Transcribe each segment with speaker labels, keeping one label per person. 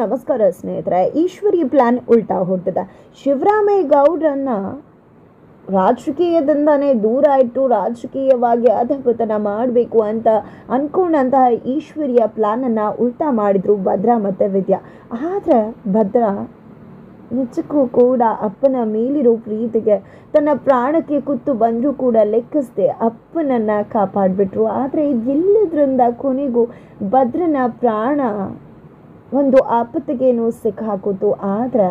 Speaker 1: ನಮಸ್ಕಾರ ಸ್ನೇಹಿತರೆ, ಈಶ್ವರಿ ಪ್ಲಾನ್ ಉಲ್ಟಾ ಹೊಡ್ತದೆ ಶಿವರಾಮೇಗೌಡರನ್ನ ರಾಜಕೀಯದಿಂದನೇ ದೂರ ಇಟ್ಟು ರಾಜಕೀಯವಾಗಿ ಅಧಪತನ ಮಾಡಬೇಕು ಅಂತ ಅಂದ್ಕೊಂಡಂತಹ ಈಶ್ವರಿಯ ಪ್ಲ್ಯಾನನ್ನು ಉಲ್ಟಾ ಮಾಡಿದ್ರು ಭದ್ರಾ ಮತ್ತು ವಿದ್ಯಾ. ಆದರೆ ಭದ್ರಾ ನಿಜಕ್ಕೂ ಕೂಡ ಅಪ್ಪನ ಮೇಲಿರೋ ಪ್ರೀತಿಗೆ ತನ್ನ ಪ್ರಾಣಕ್ಕೆ ಕುತ್ತು ಬಂದರೂ ಕೂಡ ಲೆಕ್ಕಿಸದೆ ಅಪ್ಪನನ್ನು ಕಾಪಾಡಿಬಿಟ್ರು. ಆದರೆ ಎಲ್ಲದರಿಂದ ಕೊನೆಗೂ ಭದ್ರನ ಪ್ರಾಣ ಒಂದು ಆಪತ್ತಿಗೇನು ಸಿಕ್ಕಾಕೋತು. ಆದ್ರೆ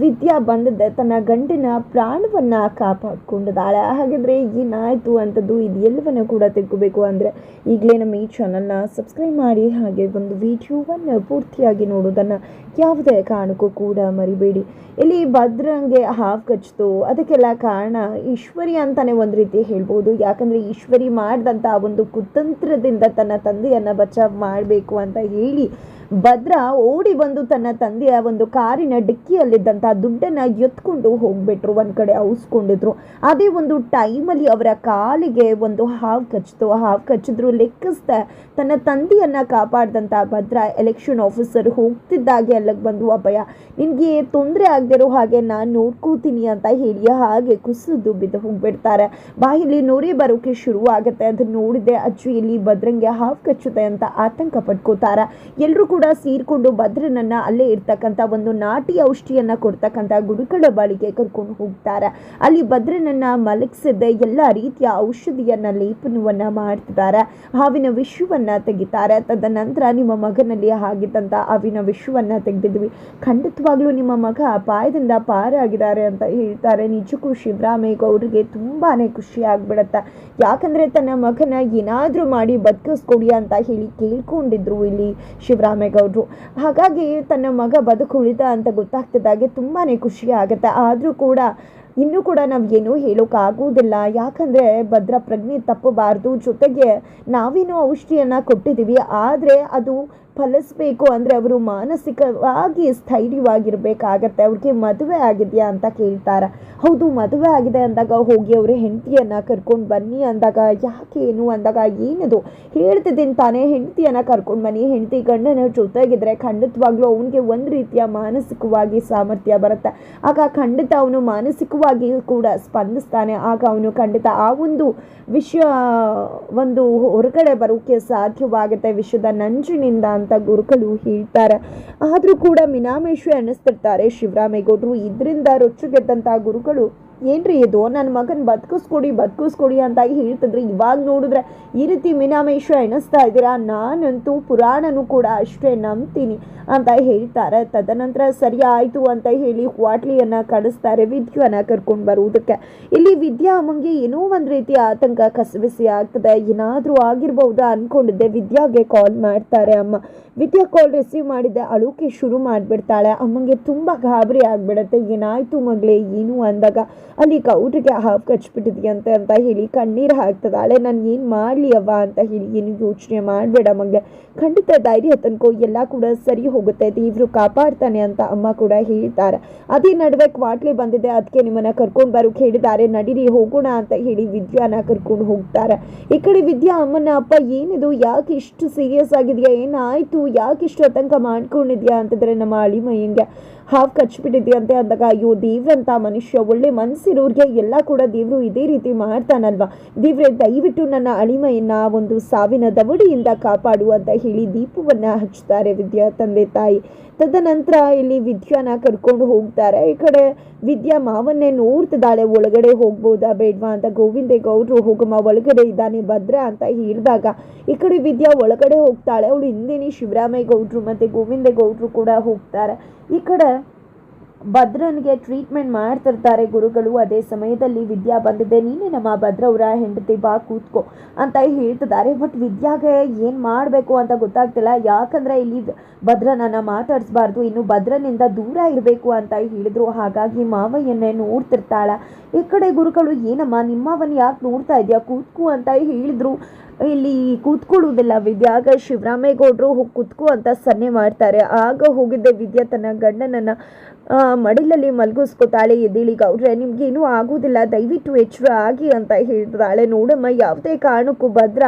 Speaker 1: ವಿದ್ಯಾ ಬಂದದ್ದೆ ತನ್ನ ಗಂಡಿನ ಪ್ರಾಣವನ್ನು ಕಾಪಾಡ್ಕೊಂಡಿದ್ದಾಳೆ ಹಾಗಿದ್ರೆ ಏನಾಯಿತು ಅಂತದ್ದು ಇದು ಎಲ್ಲವನ್ನ ಕೂಡ ತಿಳ್ಕೋಬೇಕು ಅಂದರೆ ಈಗಲೇ ನಮ್ಮ ಈ ಚಾನಲ್ನ ಸಬ್ಸ್ಕ್ರೈಬ್ ಮಾಡಿ, ಹಾಗೆ ಒಂದು ವಿಡಿಯೋವನ್ನು ಪೂರ್ತಿಯಾಗಿ ನೋಡೋದನ್ನು ಯಾವುದೇ ಕಾರಣಕ್ಕೂ ಕೂಡ ಮರಿಬೇಡಿ. ಇಲ್ಲಿ ಭದ್ರಂಗೆ ಹಾವು ಕಚ್ಚಿತು ಅದಕ್ಕೆಲ್ಲ ಕಾರಣ ಈಶ್ವರಿ ಅಂತಲೇ ಒಂದು ರೀತಿ ಹೇಳ್ಬೋದು. ಯಾಕಂದರೆ ಈಶ್ವರಿ ಮಾಡಿದಂಥ ಒಂದು ಕುತಂತ್ರದಿಂದ ತನ್ನ ತಂದೆಯನ್ನು ಬಚಾವ್ ಮಾಡಬೇಕು ಅಂತ ಹೇಳಿ ಭದ್ರ ಓಡಿ ಬಂದು ತನ್ನ ತಂದೆಯ ಒಂದು ಕಾರಿನ ಡಿಕ್ಕಿಯಲ್ಲಿದ್ದಂಥ ದುಡ್ಡನ್ನು ಎತ್ಕೊಂಡು ಹೋಗ್ಬಿಟ್ರು. ಒಂದು ಕಡೆ ಔಸ್ಕೊಂಡಿದ್ರು. ಅದೇ ಒಂದು ಟೈಮಲ್ಲಿ ಅವರ ಕಾಲಿಗೆ ಒಂದು ಹಾವು ಕಚ್ಚಿತು. ಹಾವು ಕಚ್ಚಿದ್ರು ಲೆಕ್ಕಿಸ್ತಾ ತನ್ನ ತಂದೆಯನ್ನು ಕಾಪಾಡಿದಂಥ ಭದ್ರ ಎಲೆಕ್ಷನ್ ಆಫೀಸರ್ ಹೋಗ್ತಿದ್ದಾಗೆ ಅಲ್ಲಿಗೆ ಬಂದು ಅಭಯ ನಿನಗೆ ತೊಂದರೆ ಆಗದಿರೋ ಹಾಗೆ ನಾನು ನೋಡ್ಕೋತೀನಿ ಅಂತ ಹೇಳಿ ಹಾಗೆ ಕುಸಿದು ಬಿದ್ದು ಹೋಗ್ಬಿಡ್ತಾರೆ. ಬಾಯಲ್ಲಿ ನೋರಿ ಬರೋಕೆ ಶುರು ಆಗುತ್ತೆ ಅದನ್ನ ನೋಡಿದೆ ಅಜ್ಜಿ, ಇಲ್ಲಿ ಭದ್ರಂಗೆ ಹಾವು ಕಚ್ಚುತ್ತೆ ಅಂತ ಆತಂಕ ಪಡ್ಕೋತಾರೆ ಎಲ್ಲರೂ ಸೇರ್ಕೊಂಡು ಭದ್ರನನ್ನ ಅಲ್ಲೇ ಇರ್ತಕ್ಕಂಥ ಒಂದು ನಾಟಿ ಔಷಧಿಯನ್ನ ಕೊಡ್ತಕ್ಕಂಥ ಗುರುಕಳ ಬಾಳಿಗೆ ಕರ್ಕೊಂಡು ಹೋಗ್ತಾರೆ. ಅಲ್ಲಿ ಭದ್ರನನ್ನ ಮಲಗಿಸದೆ ಎಲ್ಲ ರೀತಿಯ ಔಷಧಿಯನ್ನ ಲೇಪನವನ್ನ ಮಾಡ್ತಿದ್ದಾರೆ. ಹಾವಿನ ವಿಷವನ್ನ ತೆಗಿತಾರೆ. ತದನಂತರ ನಿಮ್ಮ ಮಗನಲ್ಲಿ ಆಗಿದ್ದಂಥ ಹಾವಿನ ವಿಷವನ್ನ ತೆಗೆದಿದ್ವಿ. ಖಂಡಿತವಾಗ್ಲೂ ನಿಮ್ಮ ಮಗ ಅಪಾಯದಿಂದ ಪಾರಾಗಿದ್ದಾರೆ ಅಂತ ಹೇಳ್ತಾರೆ. ನಿಜಕ್ಕೂ ಶಿವರಾಮೇಗೌಡರಿಗೆ ತುಂಬಾನೇ ಖುಷಿ ಆಗ್ಬಿಡತ್ತೆ. ಯಾಕಂದ್ರೆ ತನ್ನ ಮಗನ ಏನಾದರೂ ಮಾಡಿ ಬದುಕಿಸ್ಕೊಡಿ ಅಂತ ಹೇಳಿ ಕೇಳ್ಕೊಂಡಿದ್ರು ಇಲ್ಲಿ ಶಿವರಾಮೇಗೌಡರು ಹಾಗಾಗಿ ತನ್ನ ಮಗ ಬದುಕು ಬದುಕುಳಿದ ಅಂತ ಗೊತ್ತಾಗ್ತಿದ್ದಾಗೆ ತುಂಬಾನೇ ಖುಷಿ ಆಗುತ್ತೆ. ಆದರೂ ಕೂಡ ಇನ್ನೂ ಕೂಡ ನಾವು ಏನೂ ಹೇಳೋಕ್ಕಾಗುವುದಿಲ್ಲ ಯಾಕಂದರೆ ಭದ್ರ ಪ್ರಜ್ಞೆ ತಪ್ಪಬಾರ್ದು. ಜೊತೆಗೆ ನಾವೇನೋ ಔಷಧಿಯನ್ನು ಕೊಟ್ಟಿದ್ದೀವಿ. ಆದರೆ ಅದು ಫಲಿಸ್ಬೇಕು ಅಂದರೆ ಅವರು ಮಾನಸಿಕವಾಗಿ ಸ್ಥೈರ್ಯವಾಗಿರಬೇಕಾಗತ್ತೆ. ಅವ್ರಿಗೆ ಮದುವೆ ಆಗಿದೆಯಾ ಅಂತ ಕೇಳ್ತಾರೆ. ಹೌದು, ಮದುವೆ ಆಗಿದೆ ಅಂದಾಗ ಹೋಗಿ ಅವರು ಹೆಂಡತಿಯನ್ನು ಕರ್ಕೊಂಡು ಬನ್ನಿ ಅಂದಾಗ, ಯಾಕೆ ಏನು? ಅಂದಾಗ, ಏನದು? ಹೇಳ್ತಿದ್ದೀನಿ ತಾನೇ, ಹೆಂಡತಿಯನ್ನು ಕರ್ಕೊಂಡು ಬನ್ನಿ. ಹೆಂಡತಿ ಗಂಡನ ಜೊತೆಗಿದ್ರೆ ಖಂಡಿತವಾಗ್ಲೂ ಅವನಿಗೆ ಒಂದು ರೀತಿಯ ಮಾನಸಿಕವಾಗಿ ಸಾಮರ್ಥ್ಯ ಬರುತ್ತೆ. ಆಗ ಖಂಡಿತ ಅವನು ಮಾನಸಿಕವಾಗಿ ಕೂಡ ಸ್ಪಂದಿಸ್ತಾನೆ. ಆಗ ಅವನು ಖಂಡಿತ ಆ ಒಂದು ವಿಷಯ, ಒಂದು ಹೊರಗಡೆ ಬರೋಕ್ಕೆ ಸಾಧ್ಯವಾಗುತ್ತೆ. ವಿಷಯದ ನಂಜಿನಿಂದ ಅಂತ ಗುರುಗಳು ಹೇಳ್ತಾರೆ. ಆದರೂ ಕೂಡ ಮಿನಾಮೇಶ್ವೆ ಅನ್ನಿಸ್ತಿರ್ತಾರೆ. ಶಿವರಾಮೇಗೌಡರು. ಇದರಿಂದ ರೊಚ್ಚುಗೆದ್ದಂಥ ಗುರುಗಳು ಏನ್ರಿ ಇದು? ನನ್ನ ಮಗನ ಬದುಕಿಸ್ಕೊಡಿ ಬದುಕಿಸ್ಕೊಡಿ ಅಂತ ಹೇಳ್ತಿದ್ರಿ. ಇವಾಗ ನೋಡಿದ್ರೆ ಈ ರೀತಿ ಮೀನಾಮೇಶ್ವರ ಎಣಿಸ್ತಾ ಇದ್ದೀರಾ? ನಾನಂತೂ ಪುರಾಣನೂ ಕೂಡ ಅಷ್ಟೇ ನಂಬ್ತೀನಿ ಅಂತ ಹೇಳ್ತಾರೆ. ತದನಂತರ ಸರಿ ಆಯಿತು ಅಂತ ಹೇಳಿ ಕ್ವಾಟ್ಲಿಯನ್ನು ಕಳಿಸ್ತಾರೆ ವಿದ್ಯುವನ್ನ ಕರ್ಕೊಂಡು ಬರುವುದಕ್ಕೆ. ಇಲ್ಲಿ ವಿದ್ಯಾ ಅಮ್ಮಂಗೆ ಏನೋ ಒಂದು ರೀತಿ ಆತಂಕ ಕಸಬಿಸಿ ಆಗ್ತದೆ. ಏನಾದರೂ ಆಗಿರ್ಬಹುದಾ ಅಂದ್ಕೊಂಡಿದ್ದೆ ವಿದ್ಯಾಗೆ ಕಾಲ್ ಮಾಡ್ತಾರೆ ಅಮ್ಮ. ವಿದ್ಯಾ ಕಾಲ್ ರಿಸೀವ್ ಮಾಡಿದ್ದೆ. ಅಳುಕೆ ಶುರು ಮಾಡಿಬಿಡ್ತಾಳೆ. ಅಮ್ಮಂಗೆ ತುಂಬ ಗಾಬರಿ ಆಗ್ಬಿಡತ್ತೆ. ಏನಾಯ್ತು ಮಗಳೇ? ಏನು ಅಂದಾಗ ಅಲ್ಲಿ ಕೌಟ್ರಿಗೆ ಹಾವು ಕಚ್ಬಿಟ್ಟಿದ್ಯಂತೆ ಅಂತ ಹೇಳಿ ಕಣ್ಣೀರು ಹಾಕ್ತದಾಳೆ ನಾನು ಏನು ಮಾಡಲಿ ಅವ್ವ ಅಂತ ಹೇಳಿ ಏನು ಯೋಚನೆ ಮಾಡಬೇಡ ಮಗಳೇ. ಖಂಡಿತ ಧೈರ್ಯ ತನ್ಕೋ, ಎಲ್ಲ ಕೂಡ ಸರಿ ಹೋಗುತ್ತೆ. ದೇವರು ಕಾಪಾಡ್ತಾನೆ ಅಂತ ಅಮ್ಮ ಕೂಡ ಹೇಳ್ತಾರೆ. ಅದೇ ನಡುವೆ ಕ್ವಾಟ್ಲಿ ಬಂದಿದೆ. ಅದಕ್ಕೆ ನಿಮ್ಮನ್ನು ಕರ್ಕೊಂಡು ಬರೋಕೆ ಹೇಳಿದ್ದಾರೆ ನಡೀರಿ, ಹೋಗೋಣ ಅಂತ ಹೇಳಿ ವಿದ್ಯಾನ ಕರ್ಕೊಂಡು ಹೋಗ್ತಾರೆ. ಈ ಕಡೆ ವಿದ್ಯಾ, ಅಮ್ಮನ ಅಪ್ಪ, ಏನಿದು? ಯಾಕೆ ಇಷ್ಟು ಸೀರಿಯಸ್ ಆಗಿದೆಯಾ? ಏನಾಯಿತು? ಯಾಕೆ ಇಷ್ಟು ಆತಂಕ ಮಾಡ್ಕೊಂಡಿದ್ಯಾ? ಅಂತಂದರೆ ನಮ್ಮ ಅಳಿಮಯ್ಯಂಗೆ. ಹಾವು ಕಚ್ಬಿಟ್ಟಿದ್ಯಂತೆ ಅಂದಾಗ, ಅಯ್ಯೋ ದೇವ್ರಂಥ ಮನುಷ್ಯ, ಒಳ್ಳೆ ಮನಸ್ಸಿರೋರಿಗೆ ಎಲ್ಲ ಕೂಡ ದೇವರು ಇದೇ ರೀತಿ ಮಾಡ್ತಾನಲ್ವಾ? ದೇವ್ರೆ, ದಯವಿಟ್ಟು ನನ್ನ ಅಳಿಮೆಯನ್ನ ಒಂದು ಸಾವಿನ ದವಡಿಯಿಂದ ಕಾಪಾಡು ಅಂತ ಹೇಳಿ ದೀಪವನ್ನ ಹಚ್ತಾರೆ ವಿದ್ಯಾ ತಂದೆ ತಾಯಿ. ತದನಂತರ ಇಲ್ಲಿ ವಿದ್ಯಾನ ಕರ್ಕೊಂಡು ಹೋಗ್ತಾರೆ. ಈ ಕಡೆ ವಿದ್ಯಾ ಮಾವನ್ನೇ ನೋಡ್ತಿದ್ದಾಳೆ. ಒಳಗಡೆ ಹೋಗ್ಬೋದಾ ಬೇಡ್ವಾ ಅಂತ ಗೋವಿಂದೇ ಗೌಡ್ರು ಹೋಗಮ್ಮ, ಒಳಗಡೆ ಇದ್ದಾನೆ ಭದ್ರ ಅಂತ ಹೇಳಿದಾಗ ಈ ಕಡೆ ವಿದ್ಯಾ ಒಳಗಡೆ ಹೋಗ್ತಾಳೆ. ಅವಳು ಹಿಂದೆನೇ ಶಿವರಾಮೇಗೌಡ್ರು ಮತ್ತೆ ಗೋವಿಂದೇ ಗೌಡ್ರು ಕೂಡ ಹೋಗ್ತಾರೆ. ಈ ಕಡೆ ಭದ್ರನಿಗೆ ಟ್ರೀಟ್ಮೆಂಟ್ ಮಾಡ್ತಿರ್ತಾರೆ ಗುರುಗಳು. ಅದೇ ಸಮಯದಲ್ಲಿ ವಿದ್ಯಾ ಬಂದಿದೆ. ನೀನೇ ನಮ್ಮ ಭದ್ರವ್ರ ಹೆಂಡತಿ ಬಾ, ಕೂತ್ಕೋ ಅಂತ ಹೇಳ್ತಿದ್ದಾರೆ. ಬಟ್ ವಿದ್ಯಾಗೆ ಏನು ಮಾಡಬೇಕು ಅಂತ ಗೊತ್ತಾಗ್ತಿಲ್ಲ. ಯಾಕಂದರೆ ಇಲ್ಲಿ ಭದ್ರನನ್ನ ಮಾತಾಡಿಸ್ಬಾರ್ದು. ಇನ್ನು ಭದ್ರನಿಂದ ದೂರ ಇರಬೇಕು ಅಂತ ಹೇಳಿದ್ರು. ಹಾಗಾಗಿ ಮಾವಯ್ಯನ್ನೇ ನೋಡ್ತಿರ್ತಾಳೆ. ಈ ಕಡೆ ಗುರುಗಳು, ಏನಮ್ಮ, ನಿಮ್ಮವನ್ ಯಾಕೆ ನೋಡ್ತಾ ಇದೆಯಾ? ಕೂತ್ಕು ಅಂತ ಹೇಳಿದ್ರು. ಇಲ್ಲಿ ಕೂತ್ಕೊಳ್ಳುವುದಿಲ್ಲ ವಿದ್ಯಾಗ ಶಿವರಾಮೇಗೌಡರು ಹೋಗಿ ಕೂತ್ಕೋ ಅಂತ ಸನ್ನೆ ಮಾಡ್ತಾರೆ. ಆಗ ಹೋಗಿದ್ದೆ ವಿದ್ಯಾ ತನ್ನ ಗಂಡನನ್ನು ಮಡಿಲಲ್ಲಿ ಮಲಗಿಸ್ಕೊತಾಳೆ. ಎದ್ದೇಳಿ ಗೌಡ್ರೆ, ನಿಮಗೇನೂ ಆಗೋದಿಲ್ಲ ದಯವಿಟ್ಟು ಎಚ್ಚರ ಆಗಿ ಅಂತ ಹೇಳ್ತಾಳೆ. ನೋಡಮ್ಮ, ಯಾವುದೇ ಕಾರಣಕ್ಕೂ ಭದ್ರ.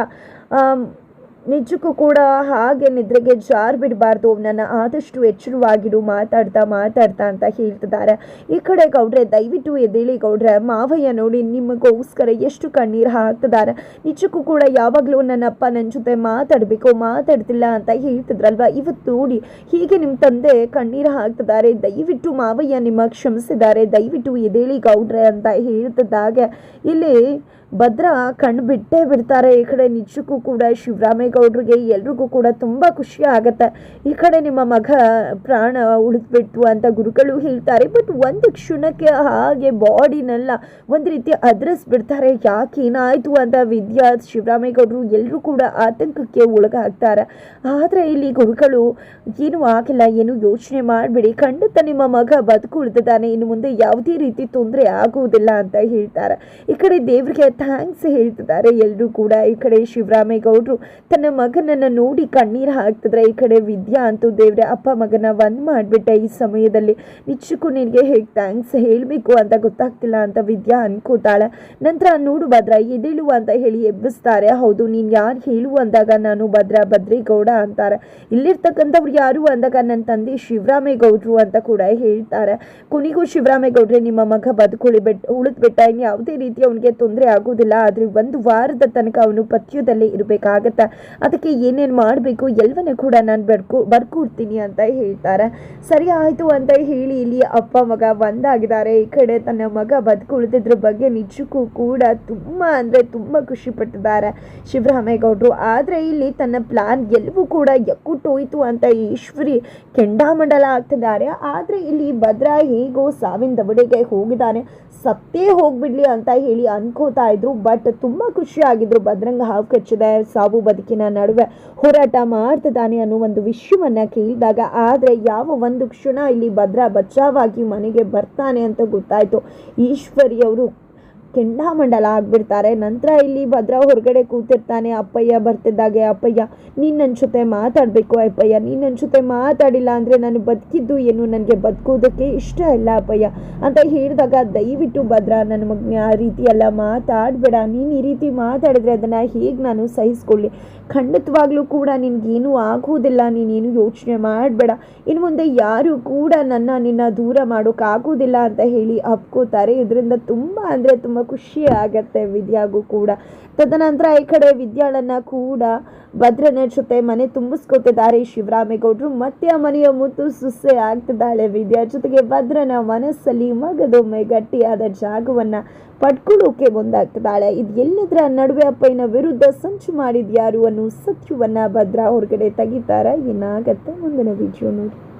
Speaker 1: ನಿಜಕ್ಕೂ ಕೂಡ ಹಾಗೆ ನಿದ್ರೆಗೆ ಜಾರ್ ಬಿಡಬಾರ್ದು. ನನ್ನ ಆದಷ್ಟು ಎಚ್ಚರವಾಗಿಡು, ಮಾತಾಡ್ತಾ ಮಾತಾಡ್ತಾ ಅಂತ ಹೇಳ್ತಿದ್ದಾರೆ. ಈ ಕಡೆ ಗೌಡ್ರೆ, ದಯವಿಟ್ಟು ಎದ್ದೇಳಿ ಗೌಡ್ರೆ, ಮಾವಯ್ಯ ನೋಡಿ, ನಿಮಗೋಸ್ಕರ ಎಷ್ಟು ಕಣ್ಣೀರು ಹಾಕ್ತಿದ್ದಾರೆ. ನಿಜಕ್ಕೂ ಕೂಡ ಯಾವಾಗಲೂ ನನ್ನಪ್ಪ ನನ್ನ ಜೊತೆ ಮಾತಾಡಬೇಕು, ಮಾತಾಡ್ತಿಲ್ಲ ಅಂತ ಹೇಳ್ತಿದ್ರಲ್ವ? ಇವತ್ತು ನೋಡಿ, ಹೀಗೆ ನಿಮ್ಮ ತಂದೆ ಕಣ್ಣೀರು ಹಾಕ್ತಿದ್ದಾರೆ. ದಯವಿಟ್ಟು ಮಾವಯ್ಯ ನಿಮ್ಮ ಕ್ಷಮಿಸಿದ್ದಾರೆ. ದಯವಿಟ್ಟು ಎದೇಳಿ ಗೌಡ್ರೆ ಅಂತ ಹೇಳ್ತಿದ್ದಾಗ, ಇಲ್ಲಿ ಭದ್ರ ಕಣ್ಣು ಬಿಟ್ಟೇ ಬಿಡ್ತಾರೆ. ಈ ಕಡೆ ನಿಜಕ್ಕೂ ಕೂಡ ಶಿವರಾಮೇಗೌಡರಿಗೆ ಎಲ್ರಿಗೂ ಕೂಡ ತುಂಬ ಖುಷಿ ಆಗತ್ತೆ. ಈ ಕಡೆ ನಿಮ್ಮ ಮಗ ಪ್ರಾಣ ಉಳಿದ್ಬಿಟ್ಟು ಅಂತ ಗುರುಗಳು ಹೇಳ್ತಾರೆ. ಬಟ್ ಒಂದು ಕ್ಷಣಕ್ಕೆ ಹಾಗೆ ಬಾಡಿನೆಲ್ಲ, ಒಂದು ರೀತಿ ಅದ್ರಿಸ್ಬಿಡ್ತಾರೆ. ಯಾಕೆ ಏನಾಯಿತು ಅಂತ ವಿದ್ಯಾ ಶಿವರಾಮೇಗೌಡರು ಎಲ್ಲರೂ ಕೂಡ ಆತಂಕಕ್ಕೆ ಒಳಗಾಗ್ತಾರೆ. ಆದರೆ ಇಲ್ಲಿ ಗುರುಗಳು ಏನು ಆಗಿಲ್ಲ, ಏನು ಯೋಚನೆ ಮಾಡಬೇಡಿ. ಖಂಡಿತ ನಿಮ್ಮ ಮಗ ಬದುಕುಳಿದಿದ್ದಾನೆ ಇನ್ನು ಮುಂದೆ ಯಾವುದೇ ರೀತಿ ತೊಂದರೆ ಆಗುವುದಿಲ್ಲ ಅಂತ ಹೇಳ್ತಾರೆ. ಈ ಕಡೆ ದೇವ್ರಿಗೆ ಥ್ಯಾಂಕ್ಸ್ ಹೇಳ್ತಿದ್ದಾರೆ ಎಲ್ಲರೂ ಕೂಡ. ಈ ಕಡೆ ಶಿವರಾಮೇಗೌಡರು ತನ್ನ ಮಗನನ್ನು ನೋಡಿ ಕಣ್ಣೀರು ಹಾಕ್ತಿದ್ರೆ ಈ ಕಡೆ ವಿದ್ಯಾ ಅಂತೂ ದೇವ್ರೆ, ಅಪ್ಪ ಮಗನ ಒಂದ್ ಮಾಡಿಬಿಟ್ಟೆ ಈ ಸಮಯದಲ್ಲಿ. ನಿಜಕ್ಕೂ ನಿನಗೆ ಹೇಗೆ ಥ್ಯಾಂಕ್ಸ್ ಹೇಳಬೇಕು ಅಂತ ಗೊತ್ತಾಗ್ತಿಲ್ಲ ಅಂತ ವಿದ್ಯಾ ಅನ್ಕೋತಾಳೆ. ನಂತರ ನೋಡು ಭದ್ರ ಎದೇಳು ಅಂತ ಹೇಳಿ ಎಬ್ಬಿಸ್ತಾರೆ. ಹೌದು, ನೀನು ಯಾರು ಹೇಳು ಅಂದಾಗ ನಾನು ಭದ್ರ, ಭದ್ರೇಗೌಡ ಅಂತಾರೆ. ಇಲ್ಲಿರ್ತಕ್ಕಂಥವ್ರು ಯಾರು ಅಂದಾಗ ನನ್ನ ತಂದೆ ಶಿವರಾಮೇಗೌಡರು ಅಂತ ಕೂಡ ಹೇಳ್ತಾರೆ. ಕೊನೆಗೂ ಶಿವರಾಮೇಗೌಡ್ರೆ ನಿಮ್ಮ ಮಗ ಬದುಕುಳಿ ಬಿಟ್ಟು ಉಳಿದ್ಬಿಟ್ಟ. ಇನ್ನು ಯಾವುದೇ ರೀತಿ ಅವನಿಗೆ ತೊಂದರೆ ಆಗೋದಿಲ್ಲ. ಆದರೆ ಒಂದು ವಾರದ ತನಕ ಅವನು ಪಥ್ಯದಲ್ಲೇ ಇರಬೇಕಾಗತ್ತೆ. ಅದಕ್ಕೆ ಏನೇನು ಮಾಡಬೇಕು ಎಲ್ಲವನ್ನೂ ಕೂಡ ನಾನು ಬರ್ಕೊ, ಬರ್ಕೊಡ್ತೀನಿ ಅಂತ ಹೇಳ್ತಾರೆ. ಸರಿ ಆಯಿತು ಅಂತ ಹೇಳಿ ಇಲ್ಲಿ ಅಪ್ಪ ಮಗ ಒಂದಾಗಿದ್ದಾರೆ. ಈ ಕಡೆ ತನ್ನ ಮಗ ಬದುಕುಳಿದಿದ್ರ ಬಗ್ಗೆ ನಿಜಕ್ಕೂ ಕೂಡ ತುಂಬ ಅಂದರೆ ತುಂಬ ಖುಷಿಪಟ್ಟಿದ್ದಾರೆ ಶಿವರಾಮೇಗೌಡರು. ಆದರೆ ಇಲ್ಲಿ ತನ್ನ ಪ್ಲಾನ್ ಎಲ್ಲವೂ ಕೂಡ ಎಕ್ಕುಟ್ಟೋಯ್ತು ಅಂತ ಈಶ್ವರಿ ಕೆಂಡಾಮಂಡಲ ಆಗ್ತಿದ್ದಾರೆ ಆದರೆ ಇಲ್ಲಿ ಭದ್ರ ಹೇಗೋ ಸಾವಿನ ದವಡೆಗೆ ಹೋಗಿದ್ದಾನೆ. ಸತ್ತೇ ಹೋಗ್ಬಿಡ್ಲಿ ಅಂತ ಹೇಳಿ ಅನ್ಕೋತಾ ಇದ್ರು. ಬಟ್ ತುಂಬ ಖುಷಿಯಾಗಿದ್ರು. ಭದ್ರಂಗ ಹಾವು ಕಚ್ಚಿದೆ ಸಾವು ಬದುಕಿನ ನಡುವೆ ಹೋರಾಟ ಮಾಡ್ತಿದ್ದಾನೆ ಅನ್ನೋ ಒಂದು ವಿಷಯವನ್ನ ಕೇಳಿದಾಗ, ಆದರೆ ಯಾವ ಒಂದು ಕ್ಷಣ ಇಲ್ಲಿ ಭದ್ರ ಬಚಾವಾಗಿ ಮನೆಗೆ ಬರ್ತಾನೆ ಅಂತ ಗೊತ್ತಾಯಿತು. ಈಶ್ವರಿ ಅವರು ಕೆಂಡಾಮಂಡಲ ಆಗ್ಬಿಡ್ತಾರೆ. ನಂತರ ಇಲ್ಲಿ ಭದ್ರ ಹೊರಗಡೆ ಕೂತಿರ್ತಾನೆ. ಅಪ್ಪಯ್ಯ ಬರ್ತಿದ್ದಾಗೆ, ಅಪ್ಪಯ್ಯ, ನೀನು ನನ್ನ ಜೊತೆ ಮಾತಾಡಬೇಕು ಅಪ್ಪಯ್ಯ. ನೀನು ನನ್ನ ಜೊತೆ ಮಾತಾಡಿಲ್ಲ ಅಂದರೆ ನಾನು ಬದುಕಿದ್ದು ಏನು? ನನಗೆ ಬದುಕೋದಕ್ಕೆ ಇಷ್ಟ ಇಲ್ಲ ಅಪ್ಪಯ್ಯ ಅಂತ ಹೇಳಿದಾಗ ದಯವಿಟ್ಟು ಭದ್ರ, ನನ್ನ ಮಗನ, ಆ ರೀತಿ ಎಲ್ಲ ಮಾತಾಡಬೇಡ. ನೀನು ಈ ರೀತಿ ಮಾತಾಡಿದ್ರೆ ಅದನ್ನು ಹೇಗೆ ನಾನು ಸಹಿಸ್ಕೊಳ್ಳಿ? ಖಂಡಿತವಾಗ್ಲೂ ಕೂಡ ನಿನಗೇನು ಆಗೋದಿಲ್ಲ ನೀನೇನು ಯೋಚನೆ ಮಾಡಬೇಡ. ಇನ್ನು ಮುಂದೆ ಯಾರು ಕೂಡ ನನ್ನ ನಿನ್ನ ದೂರ ಮಾಡೋಕ್ಕಾಗೋದಿಲ್ಲ ಅಂತ ಹೇಳಿ ಅಪ್ಕೋತಾರೆ. ಇದರಿಂದ ತುಂಬ ಅಂದರೆ ತುಂಬ ಖುಷಿ ಆಗತ್ತೆ ವಿದ್ಯಾಗೂ ಕೂಡ. ತದನಂತರ ಈ ಕಡೆ ವಿದ್ಯಾಳನ್ನ ಕೂಡ ಭದ್ರನ ಜೊತೆ ಮನೆ ತುಂಬಿಸ್ಕೊತಿದ್ದಾರೆ ಶಿವರಾಮೇಗೌಡರು. ಮತ್ತೆ ಆ ಮನೆಯ ಮುತ್ತು ಸುಸ್ಸೆ ಆಗ್ತಿದ್ದಾಳೆ ವಿದ್ಯಾ. ಜೊತೆಗೆ ಭದ್ರನ ಮನಸ್ಸಲ್ಲಿ ಮಗದೊಮ್ಮೆ ಗಟ್ಟಿಯಾದ ಜಾಗವನ್ನ ಪಡ್ಕೊಳ್ಳೋಕೆ ಮುಂದಾಗ್ತಿದ್ದಾಳೆ. ಇದು ಎಲ್ಲದರ ನಡುವೆ ಅಪ್ಪಯ್ಯನ ವಿರುದ್ಧ ಸಂಚು ಮಾಡಿದ್ಯಾರು ಅನ್ನೋ ಸತ್ಯವನ್ನ ಭದ್ರ ಹೊರಗಡೆ ತೆಗಿತಾರ. ಏನಾಗತ್ತೆ ಮುಂದಿನ ವಿಡಿಯೋ ನೋಡಿ.